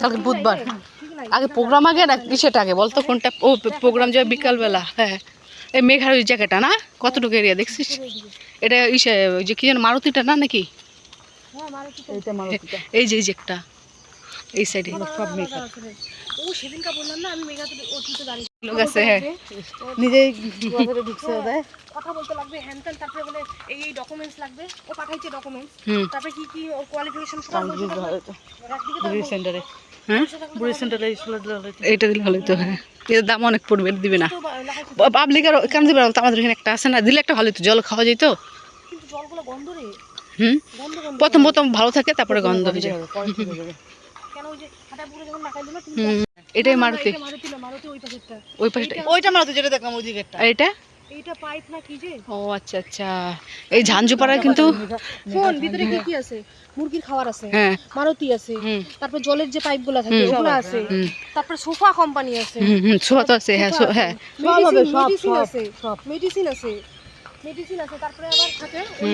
কালকে বুধবার। আগে প্রোগ্রাম আগে না কিসেটা আগে বলতো? কোনটা ও প্রোগ্রাম যে বিকালবেলা হ্যাঁ। এই মেঘার ওই জায়গাটা না কতটুকু এরিয়া দেখছিস? এটা ইসে ওই যে কি যেন মারুতিটা না নাকি? এই যে এই যে একটা এই সাইডে সব মেঘা ও সেদিনকা বললাম না আমি মেঘাতে অতীতে দাঁড়িয়ে লোক আছে হ্যাঁ। নিজেই ঢুকছে দেয় কথা বলতে লাগবে হ্যান ত্যান তারপরে বলে এই এই ডকুমেন্টস লাগবে। ও পাঠাইছে ডকুমেন্টস হুম। তারপরে কি কি ওর কোয়ালিফিকেশন সব একদিকে সেন্টারে হ্যাঁ। এইটা দিলে ভালো তো হ্যাঁ। এর দাম অনেক পড়বে দিবে না। তো লেখাইছে পাবলিকের কেন দিবে আমাদের এখানে একটা আছে না দিলে একটা ভালো হতো জল খাওয়া যেত। হুম? প্রথম প্রথম ভালো থাকে তারপরে গন্ধ হয়ে যায় এটাই মারুতি। ওই পাশে ওইটা মারুতি যেটা দেখলাম ওই আর এটা? এইটা পাইপ না কি যে? ও আচ্ছা আচ্ছা। এই ঝাঞ্ঝুপাড়ায় কিন্তু ফোন ভিতরে কি কি আছে? মুরগির খাবার আছে হ্যাঁ। মারুতি আছে হুম। তারপর জলের যে পাইপগুলো থাকে হুম। ওগুলো আছে হুম। তারপর সোফা কোম্পানি আছে হুম হুম ছোঁয়া তো আছে হ্যাঁ ছো- হ্যাঁ। সব হবে, সব, মেডিসিন সব, আছে সব। মেডিসিন আছে। মেডিসিন আছে তারপরে আবার থাকে ওই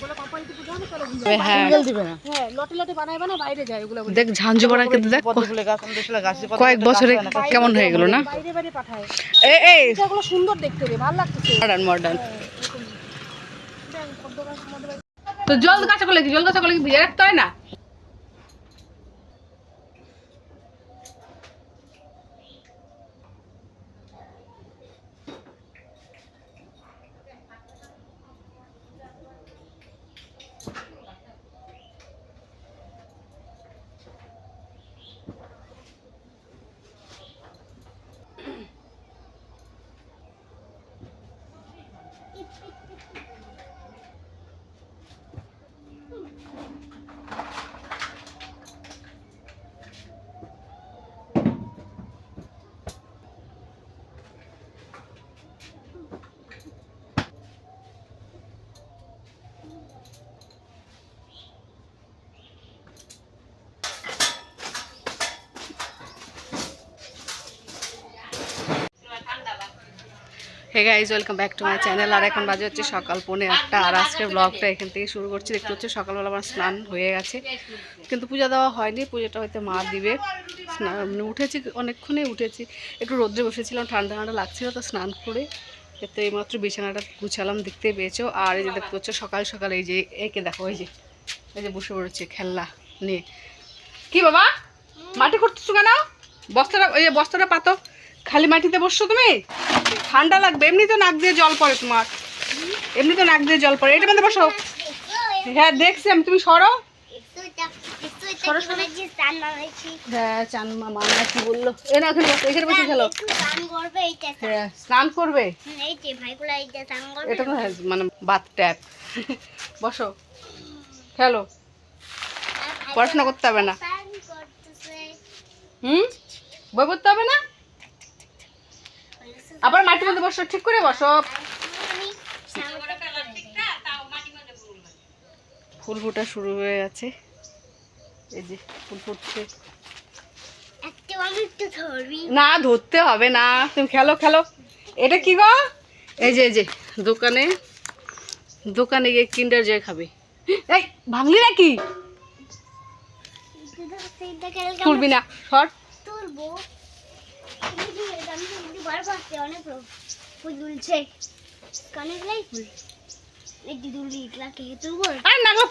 বলে কোম্পানিতে পুজো হবে চলো হ্যাঁ। দিবে না? হ্যাঁ লটে লটে বানায় বানায় বাইরে যায় ওগুলো দেখ ঝাঞ্ঝুপাড়া কিন্তু দেখ গাছ আমাদের ছিল গাছ কয়েক বছরে কেমন হয়ে গেল না? বাইরে বাইরে পাঠায়। এই এই এগুলো সুন্দর দেখতে রে ভালো লাগতেছে। মডার্ন মডার্ন বাড়িতে- তো জল গাছা করলে কি? জল গাছা করলে কি? ভিজে রাখতে হয় না? Hey guys welcome back to my channel আর এখন বাজে হচ্ছে সকাল পৌনে আটটা। আর আজকের ব্লগটা এখান থেকে শুরু করছি। দেখতে হচ্ছে সকালবেলা আমার স্নান হয়ে গেছে। কিন্তু পূজা দেওয়া হয়নি। পুজোটা হয়তো মা দিবে। স্নান মানে উঠেছি অনেকক্ষণে উঠেছি। একটু রোদ্রে বসেছিলাম, ঠান্ডা ঠান্ডা লাগছিল, তো স্নান করে এতে এইমাত্র বিছানাটা গুছালাম, দেখতে পেয়েছ। আর এই যে দেখতে হচ্ছে সকাল সকাল এই যে, একে দেখো, এই যে এই যে বসে পড়েছে খেলনা নিয়ে। কি বাবা? মাটি করতেছো কেন? বস্তাটা ওই যে বস্তাটা পাতো। খালি মাটিতে বসছো তুমি? ঠান্ডা লাগবে এমনি তো নাক দিয়ে জল পড়ে তোমার। এমনি তো নাক দিয়ে জল পড়ে। এটা মধ্যে বসো হ্যাঁ দেখছি আমি। তুমি সরো। হ্যাঁ চান মামা না কি বলল? এ না এখানে বসো এখানে বসে খেলো। হ্যাঁ স্নান করবে? এটা তো হ্যাঁ, মানে বাথ ট্যাপ। বসো। খেলো। পড়াশোনা করতে হবে না। হুম? বই পড়তে হবে না? আবার মাটির মধ্যে বসো, ঠিক করে বসো। ফুল ফোটা শুরু হয়ে গেছে। এই যে ফুল ফুটছে। না, ধরতে হবে না। তুমি খেলো খেলো। এটা কি গো? এই যে এই যে, দোকানে দোকানে গিয়ে কিন্ডার জয় খাবে। এই, ভাঙলি নাকি? তুলবি না, সর।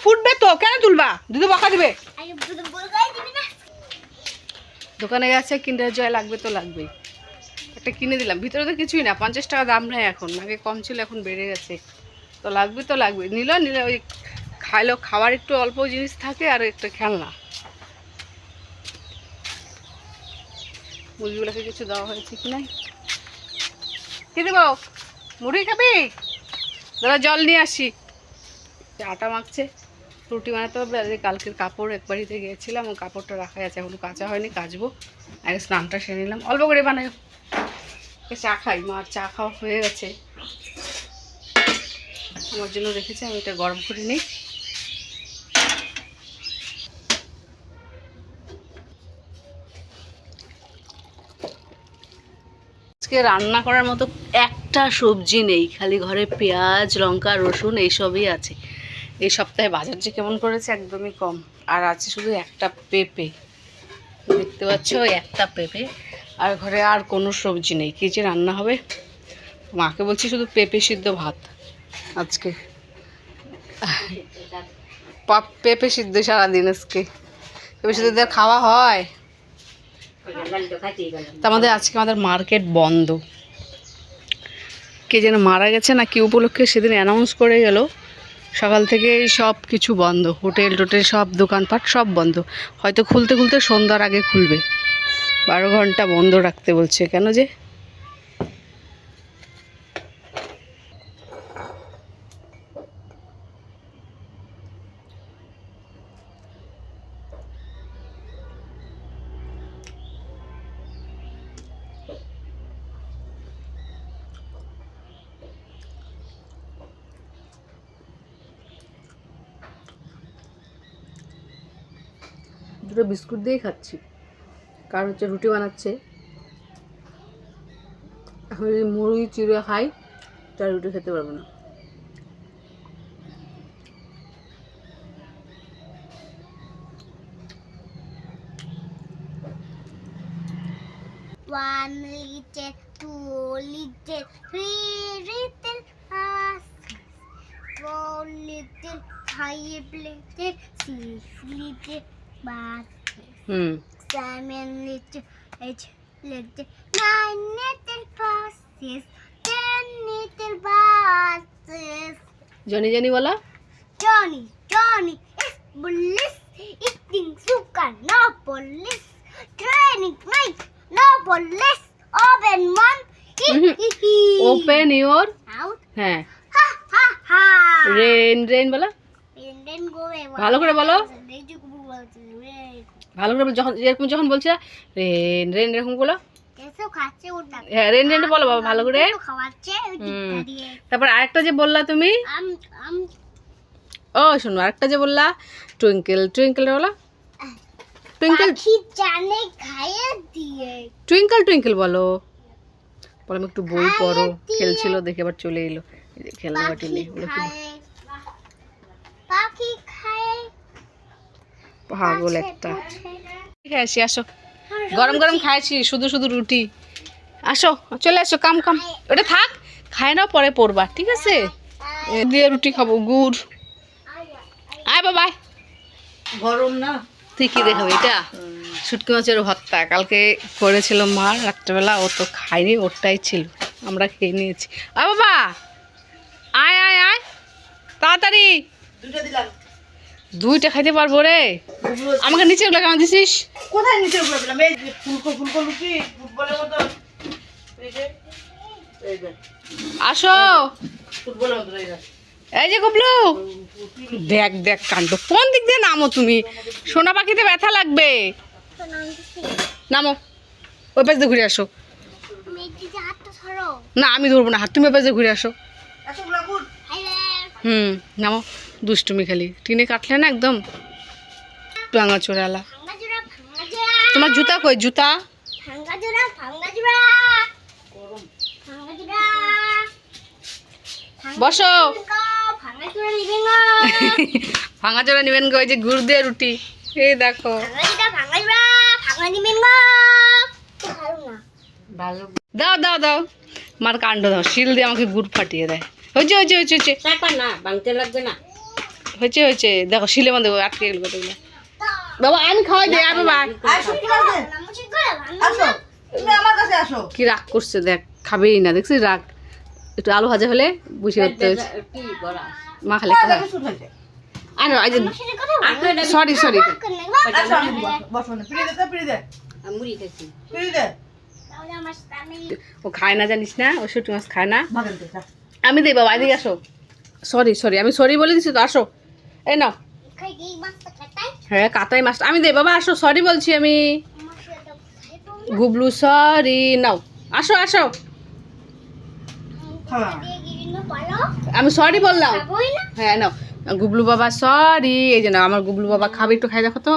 ফুটবে তো, কেন তুলবা? বকা দিবে। দোকানে গেছে কিন্ডার জয় লাগবে তো লাগবে একটা কিনে দিলাম। ভিতরে তো কিছুই না, পঞ্চাশ টাকা দাম নেই এখন। আগে কম ছিল, এখন বেড়ে গেছে। তো লাগবে তো লাগবে। নিল, নিলে ওই খাইলো। খাওয়ার একটু অল্প জিনিস থাকে আর একটা খেলনা। মুরগিগুলোকে কিছু দেওয়া হয়েছে কি নাই? কি দেবো? মুড়ি খাবি? দাদা, জল নিয়ে আসি। আটা মাখছে। রুটি বানাতে হবে। আর কালকের কাপড় এক বাড়িতে গিয়েছিলাম। ও কাপড়টা রাখা আছে। এখনও কাঁচা হয়নি, কাচবো। আগে স্নানটা সেরে নিলাম। অল্প করে বানাই। চা খাই। মার চা খাওয়া হয়ে গেছে। আমার জন্য রেখেছি। আমি এটা গরম করে নিই। আজকে রান্না করার মতো একটা সবজি নেই খালি ঘরে পেঁয়াজ লঙ্কা রসুন এইসবই আছে। এই সপ্তাহে বাজার যে কেমন করেছে একদমই কম। আর আছে শুধু একটা পেঁপে। দেখতে পাচ্ছ একটা পেঁপে। আর ঘরে আর কোনো সবজি নেই। কী যে রান্না হবে? মাকে বলছি শুধু পেঁপে সিদ্ধ ভাত আজকে। পাপ- সিদ্ধ সারাদিন আজকে। পেঁপে সিদ্ধ খাওয়া হয়? আমাদের আজকে আমাদের মার্কেট বন্ধ। কে যেন মারা গেছে না কি উপলক্ষে সেদিন অ্যানাউন্স করে গেল। সকাল থেকে সব কিছু বন্ধ। হোটেল টোটেল সব দোকানপাট সব বন্ধ। হয়তো খুলতে খুলতে সন্ধ্যার আগে খুলবে। বারো ঘণ্টা বন্ধ রাখতে বলছে। কেন যে দুটো বিস্কুট দিয়েই খাচ্ছি। কারণ হচ্ছে রুটি বানাচ্ছে। এখন যদি মুড়ি চিড়ে খাই তার রুটি খেতে পারব না। Four little, five little, six little. Baskets, hmm seven little, eight little, nine little buses, ten little buses. Johnny Johnny বলা Johnny, Johnny is police, eating sugar, no police, training night, no police, open one, Mhm. Open your হ্যাঁ. Rain rain বলা. ভালো করে বলো। ভালো করে যখন যেরকম যখন বলছে রেন রেন এরকম ওটা। হ্যাঁ রেন রেন বলো বাবা ভালো করে। তারপর আরেকটা যে বললা তুমি? ও শোনো আরেকটা যে বললা টুইঙ্কেল টুইঙ্কেল বলো। টুইঙ্কেল বলো। বলো আমি একটু বই পড়ো। খেলছিল দেখে আবার চলে এলো। খেলনা বাটি নিয়ে বলো কি খায় পাখি খায় পাগল একটা। আছে। আসো। গরম গরম খাইছি শুধু শুধু রুটি। আসো চলে আসো কাম কাম। ওটা থাক খায় নাও পরে পড়বা ঠিক আছে? দিয়ে রুটি খাব গুড়। আয় বাবা আয়। গরম না? তুই কি দেখাবি এটা শুটকি মাছের ভর্তা। কালকে করেছিল মা রাত্রেবেলা ও তো খায়নি ওরটাই ছিল। আমরা খেয়ে নিয়েছি। আ বাবা আয় আয় আয়। তাড়াতাড়ি। দুটো দিলাম। দুইটা খাইতে পারব রে। আমাকে নিচে গুলো কেন দিছিস? কোথায় নিচে দিলাম এই ফুলকো ফুলকো লুচি ফুটবলের মতো। আসো। এই যে। গুবলু দেখ দেখ কাণ্ড। কোন দিক দিয়ে নামো তুমি? সোনা পাখিতে ব্যথা লাগবে। নামো। ওই পাশ দিয়ে ঘুরে আসো। না আমি ধরবো না। হাত তুমি ওই পাশ দিয়ে ঘুরে আসো। হুম নামো। দুষ্টুমি খালি। টিনে কাটলে না একদম ভাঙা চোরালা। তোমার জুতা কই? জুতা? বসো। ভাঙা চোরা নিবেন গো ওই যে গুড় দিয়ে রুটি। এই দেখো। দাও দাও দাও। মার কাণ্ড দাও, শিল দিয়ে আমাকে গুড় ফাটিয়ে দেয়। হয়েছে হয়েছে হয়েছে হয়েছে না ভাঙতে লাগবে না। হয়েছে হয়েছে দেখো শিলে বাঁধে আটকে গেল কতগুলো বাবা আমি খাওয়াই দিই আর বাবা কি রাগ করছে দেখ খাবেই না দেখছিস রাগ একটু আলু ভাজা হলে বুঝে করতে হয়েছে মা খালে আর যে সরি সরি আমি বসো, বসো না পিড়ি দে তো পিড়ি দে পিড়ি দে তাহলে আমার স্বামী ও খায় না জানিস না ও শুটু মাছ খায় না। আমি দিই বাবা এদিকে আসো সরি সরি আমি সরি বলে দিচ্ছি তো আসো এই নাও। হ্যাঁ কাতাই মাছটা আমি দেই বাবা আসো সরি বলছি আমি। গুবলু সরি নাও। আসো আসো। আমি সরি বললাম। হ্যাঁ নাও। গুবলু বাবা সরি এই যে নাও আমার গুবলু বাবা খাবে একটু খাই দেখো তো।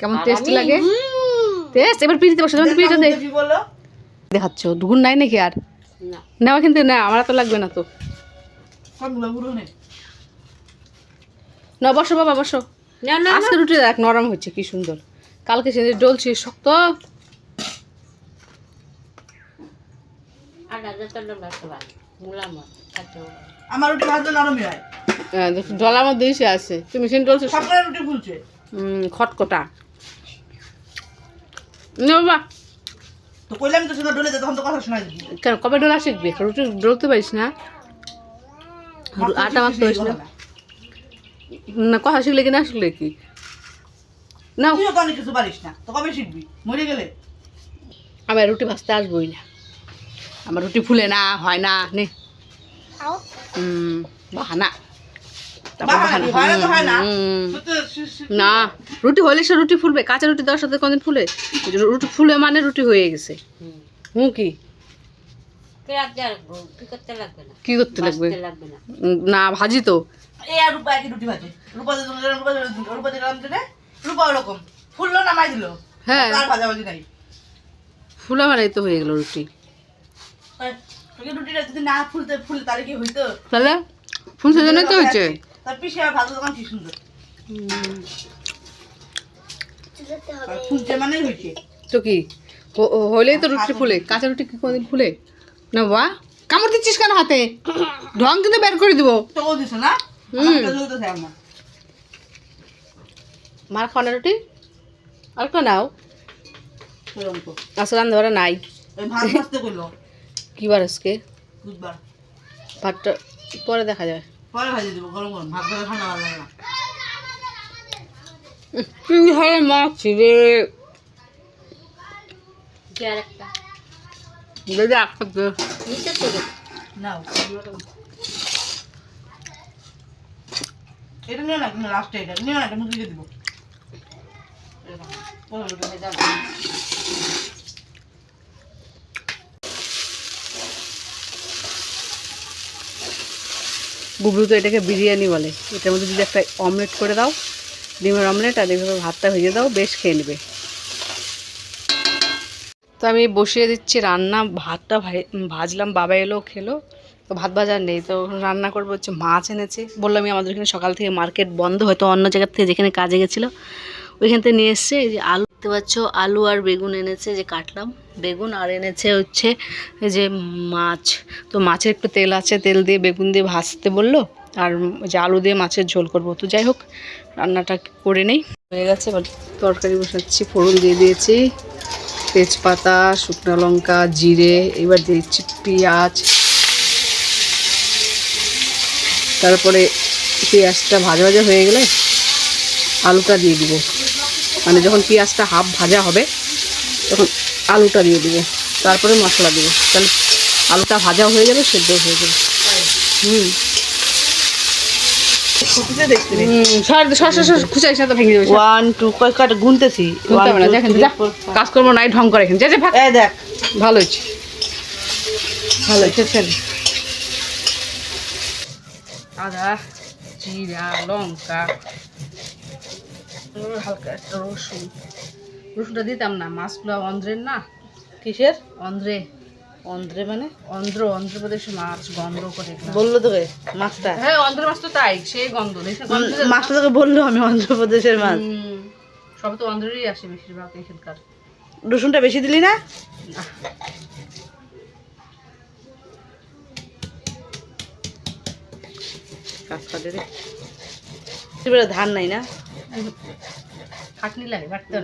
কেমন টেস্ট লাগে। টেস্ট এবার পিড়িতে বসে তোমাকে পিড়িতে দে। দেখাচ্ছ দুগুণ নাই নাকি আর? নেওয়া কিন্তু না আমার তো লাগবে না তো। নেই না বসো বাবা বসো। আজকে রুটি দেখ নরম হচ্ছে কি সুন্দর। কালকে সে ডলছি শক্ত। আমার রুটি ভাজলে নরমই হয়। ডলার মধ্যে এসে আছে। তুমি ডলছো রুটি ফুলছে। খটকটা। না বাবা। তো কইলাম তো সেটা ডলে তখন তো কথা শোনাই কেন কবে ডলা শিখবি রুটি ডলতে পারিস না। আটা মাখতে পারিস না। না কথা শিখলে কি না শিখলে কি? না। তুইও তো অনেক কিছু পারিস না তো কবে শিখবি? মরে গেলে? আমার রুটি ভাজতে আসবোই না। আমার রুটি ফুলে না হয় না নে। হুম বাহানা। না? রুটি হলে সে রুটি ফুলবে কাঁচা রুটি দেওয়ার সাথে কোনদিন ফুলে? রুটি ফুলে মানে রুটি হয়ে গেছে। হুম কি? কি করতে লাগবে না? ভাজি তো। হ্যাঁ। ফুলা তো হয়ে গেল রুটি। রুটিটা যদি না ফুলতে ফুল তাহলে কি হইতো? তাহলে জন্য তো হয়েছে। তার পিসে তখন কি সুন্দর। চুলাতে হবে। আর ফুলছে মানেই হয়েছে। তো কি? হলেই তো রুটি ফুলে। কাঁচা রুটি কি কোনদিন ফুলে? না বা কামড় দিচ্ছিস কেন হাতে? ঢং কিন্তু বের করে দিব। মার খাওয়া রুটি? আর একটা নাও? আসলে ধরা নাই। কি বার আজকে? ভাতটা পরে দেখা যাবে পরে ভাজি দেবো গরম গরম। ভাত ঠান্ডা ভালো না। কি হয় মাছ রে? দিদি একটা দে। নাও এটা নিও না কিন্তু লাস্টে এটা। নিও না এটা মুখে দিব। গুবলু তো এটাকে বিরিয়ানি বলে। এটার মধ্যে যদি একটা অমলেট করে দাও ডিমের অমলেট আর এইভাবে ভাতটা ভেজে দাও বেশ খেয়ে নেবে। তো আমি বসিয়ে দিচ্ছি রান্না, ভাতটা ভাজলাম, বাবা এলো, খেলো। তো ভাত ভাজার নেই, তো রান্না করব হচ্ছে মাছ এনেছে। বললামই আমাদের এখানে সকাল থেকে মার্কেট বন্ধ, হয়তো অন্য জায়গার থেকে যেখানে কাজে গেছিল, ওইখান থেকে নিয়ে এসছে। এই যে আলু, দেখতে পাচ্ছ, আলু আর বেগুন এনেছে যে কাটলাম। বেগুন আর এনেছে হচ্ছে এই যে মাছ। তো মাছের একটু তেল আছে, তেল দিয়ে বেগুন দিয়ে ভাজতে বলল, আর যে আলু দিয়ে মাছের ঝোল করব। তো যাই হোক, রান্নাটা করে নেই। হয়ে গেছে তরকারি বসাচ্ছি, ফোড়ন দিয়ে দিয়েছি। তেজপাতা, শুকনো লঙ্কা, জিরে, এবার দিচ্ছি পেঁয়াজ। তারপরে পেঁয়াজটা ভাজা ভাজা হয়ে গেলে আলুটা দিয়ে দিব। মানে যখন পেঁয়াজটা হাফ ভাজা হবে, তখন আলুটা দিয়ে দিব। তারপরে মশলা দিব। তাহলে আলুটা ভাজা হয়ে যাবে সেদ্ধ হয়ে যাবে। হুম। নাই। ঢং করে এখানে। যা দেখ। ভালো হয়েছে। ভালো হয়েছে আদা জিরা লঙ্কা। হালকা একটা রসুন। রসুনটা দিতাম না মাছগুলো অন্ধ্রের না? কিসের? অন্ধ্রে। অন্ধ্রে মানে? অন্ধ্র অন্ধ্রপ্রদেশে মাছ গন্ধ করে বলল তোকে মাছটা? হ্যাঁ অন্ধ্র মাছ তো তাই সেই গন্ধ। মাছটা তোকে বলল আমি অন্ধ্রপ্রদেশের মাছ। সব তো অন্ধ্রেরই আসে বেশিরভাগ এখানকার। রসুনটা বেশি দিলি না? কাজ করে রে ধান নাই না? খাটনি লাগে বাটতে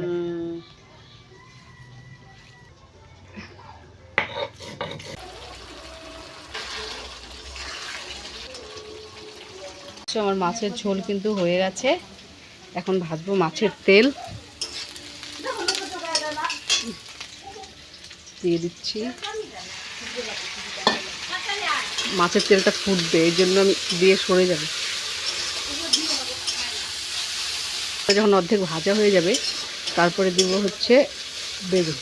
আমার মাছের ঝোল কিন্তু হয়ে গেছে। এখন ভাজবো মাছের তেল। দিয়ে দিচ্ছি। মাছের তেলটা ফুটবে, এই জন্য আমি দিয়ে সরে যাবে। যখন অর্ধেক ভাজা হয়ে যাবে, তারপরে দিব হচ্ছে বেগুন।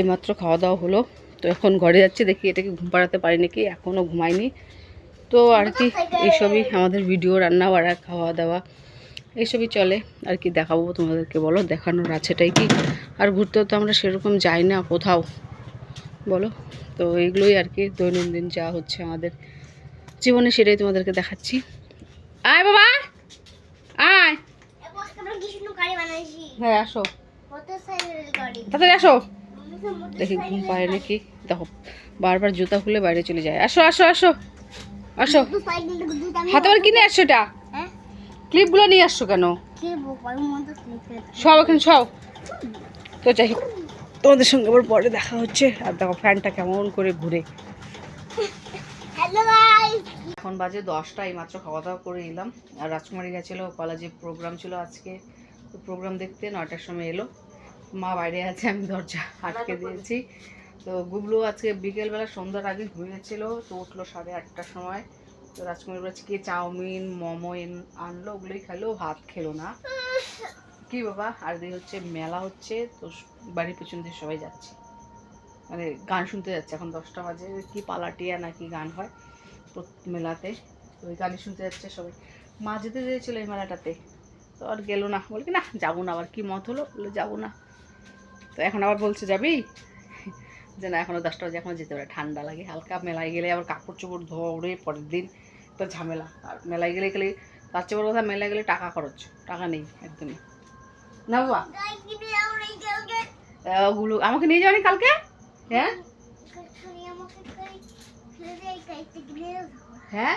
এইমাত্র খাওয়া দাওয়া হলো। তো এখন ঘরে যাচ্ছি, দেখি এটাকে ঘুম পাড়াতে পারি নাকি এখনও ঘুমায়নি তো আর কি এইসবই আমাদের ভিডিও রান্না বাড়া খাওয়া দাওয়া এইসবই চলে। আর কি দেখাবো তোমাদেরকে বলো দেখানোর আছেটাই কি? আর ঘুরতেও তো আমরা সেরকম যাই না কোথাও। বলো তো এইগুলোই আর কি দৈনন্দিন যা হচ্ছে আমাদের। জীবনে সেটাই তোমাদেরকে দেখাচ্ছি। আয় বাবা! আয়! হ্যাঁ আসো। তাড়াতাড়ি আসো। দেখি ঘুম পায় নাকি? দেখো বারবার জুতা খুলে বাইরে চলে যায়। আসো আসো আসো। আসো। হাতে আবার কিনে আসছো এটা। হ্যাঁ? ক্লিপগুলো নিয়ে আসছো কেন? সব এখন সব। তো যাই হোক তোমাদের সঙ্গে আবার পরে দেখা হচ্ছে। আর দেখো ফ্যানটা কেমন করে ঘুরে। হ্যালো এখন বাজে দশটা এই মাত্র খাওয়া দাওয়া করে এলাম। আর রাজকুমারী গেছিল কলেজে প্রোগ্রাম ছিল আজকে তো প্রোগ্রাম দেখতে নয়টার সময় এলো। মা বাইরে আছে আমি দরজা আটকে দিয়েছি। তো গুবলু আজকে বিকেলবেলা সন্ধ্যার আগে ঘুমিয়েছিল, তো উঠল সাড়ে আটটার সময়। তো রাজকুমারী আজকে চাউমিন, মোমো আনলো, ওগুলোই খেলো, ভাত খেলো না। কি বাবা, আর দিয়ে হচ্ছে মেলা হচ্ছে, তো বাড়ির পেছন দিয়ে সবাই যাচ্ছে। মানে গান শুনতে যাচ্ছে, এখন দশটা বাজে, কি পালাটিয়া নাকি গান হয় মেলাতে। ওই গানই শুনতে যাচ্ছে সবাই। মা যেতে চেয়েছিল এই মেলাটাতে, তো আর গেলো না। বলে কি, না, যাব না। আবার কি মত হলো? বলে যাব না। তো এখন আবার বলছে, যাবি? যে না এখনও দশটা বাজে এখনও যেতে পারে। ঠান্ডা লাগে হালকা মেলায় গেলে আবার কাপড় চোপড় ধরে পরের দিন একটা ঝামেলা। আর মেলায় গেলে গেলে তার চেয়ে বড় কথা মেলায় গেলে টাকা খরচ টাকা নেই একদমই। না বাবা? ওগুলো আমাকে নিয়ে যাওনি কালকে? হ্যাঁ? হ্যাঁ?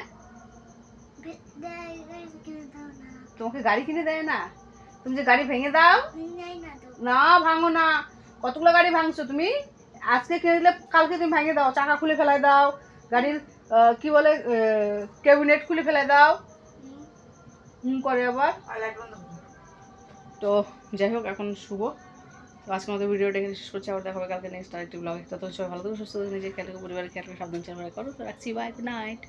তোমাকে গাড়ি কিনে দেয় না? তুমি যে গাড়ি ভেঙে দাও? না ভাঙো না। কতগুলো গাড়ি ভাঙছো তুমি? আজকে কিনে দিলে কালকে তুমি ভেঙে দাও চাকা খুলে ফেলাই দাও গাড়ির কি বলে ক্যাবিনেট খুলে ফেলাই দাও। হুম করে আবার। তো যাই হোক এখন শুভ। তো আজকে মতো ভিডিওটা এখানে শেষ করছি আবার দেখা হবে কালকে নেক্সট আরেকটি ব্লগে তত সবাই ভালো থাকো সুস্থ থাকো নিজের খেয়াল রাখো পরিবারের খেয়াল রাখো সাবধান চলাফেরা করো। তো রাখছি বাই গুড নাইট